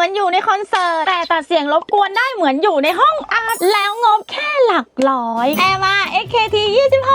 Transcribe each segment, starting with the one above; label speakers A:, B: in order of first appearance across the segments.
A: มือนอยู่ในคอนเสิร์ต แต่ตัดเสียงรบกวนได้เหมือนอยู่ในห้องอัด แล้วงบแค่หลักร้อย แอร์มา XKT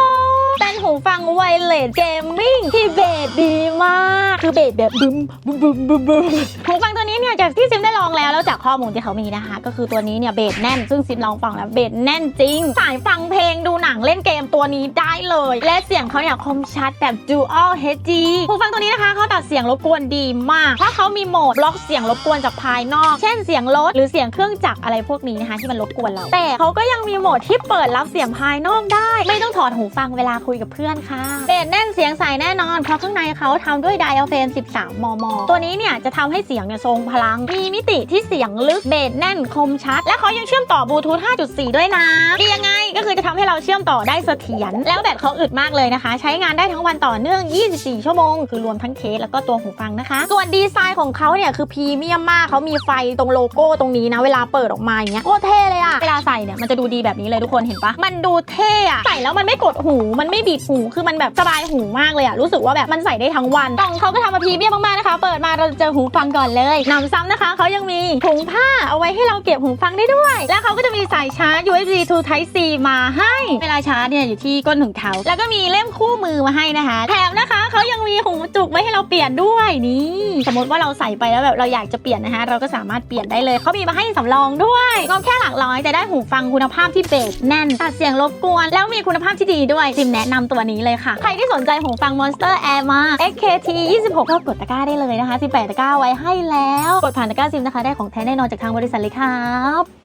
A: 26เป็นหูฟังไวเลสเกมมิ่งที่เบสดีมาก คือเบสแบบบึมบึมบึมบึมบึมหูฟังตัว จากที่ซิมได้ลองแล้วแล้วจากข้อมูลที่เขามีนะคะ ก็คือตัวนี้เนี่ยเบสแน่น ซึ่งซิมลองฟังแล้วเบสแน่นจริง สายฟังเพลงดูหนังเล่นเกมตัวนี้ได้เลย และเสียงเขาเนี่ยคมชัดแบบ Dual HD หูฟังตัวนี้นะคะเขาตัดเสียงรบกวนดีมาก เพราะเขามีโหมดบล็อกเสียงรบกวนจากภายนอก เช่นเสียงรถหรือเสียงเครื่องจักรอะไรพวกนี้นะคะที่มันรบกวนเรา แต่เขาก็ยังมีโหมดที่เปิดรับเสียงภายนอกได้ ไม่ต้องถอดหูฟังเวลาคุยกับเพื่อนค่ะเบสแน่นเสียงใสแน่นอนเพราะข้างในเขาทำด้วยไดอะเฟน 13 มม ตัวนี้เนี่ยจะทำให้เสียงเนี่ยทรงพลังมีมิติที่เสียงลึกเบสแน่นคมชัด และเขายังเชื่อมต่อบลูทูธ 5.4 ด้วยนะดียังไง ก็คือจะทำให้เราเชื่อมต่อได้เสถียรแล้วแบตเขาอึดมากเลยนะคะ ใช้งานได้ทั้งวันต่อเนื่อง 24 ชั่วโมง คือรวมทั้งเคสแล้วก็ตัวหูฟังนะคะ ส่วนดีไซน์ของเขาเนี่ยคือพรีเมียมมากเขามีไฟตรงโลโก้ตรงนี้นะ เวลาเปิดออกมาอย่างเงี้ยโคตรเท่เลยอะเวลาใส่เนี่ยมันจะดูดีแบบนี้เลยทุกคนเห็นปะมันดูเท่อะใส่แล้วมันไม่กดหู มันไม่บีบหูคือมันแบบสบายหูมากเลยอะรู้สึกว่าแบบมันใส่ได้ทั้งวันกล่องเขาก็ทำมาพรีเมียมมากๆนะคะ เปิดมาเราจะเจอหูฟังก่อนเลยหนำซ้ำนะคะเขายังมีถุงผ้าเอาไว้ให้เราเก็บหูฟังได้ด้วย และเขาก็จะมีสายชาร์จ USB to Type C มาให้ เวลาชาร์จเนี่ยอยู่ที่ก้นถุงเท้าแล้วก็มีเล่มคู่มือมาให้นะคะ แถมนะคะเขายังมีหูจุกไว้ให้เราเปลี่ยนด้วยนี่สมมติว่าเราใส่ไปแล้วแบบเราอยากจะเปลี่ยนนะคะ เราก็สามารถเปลี่ยนได้เลยเขามีมาให้สำรองด้วยงบแค่หลักร้อยแต่ได้หูฟังคุณภาพที่เบสแน่นตัดเสียงรบกวน แล้วมีคุณภาพที่ดีด้วยจิมแนะนำตัวนี้เลยค่ะ ใครที่สนใจหูฟัง Monster Air มา XKT 26ก็กดตะกร้าได้เลยนะคะ18ตะกร้าไว้ให้แล้ว กดผ่านตะกร้าซิมนะคะ ได้ของแท้แน่นอนจากทางบริษัทเลยครับ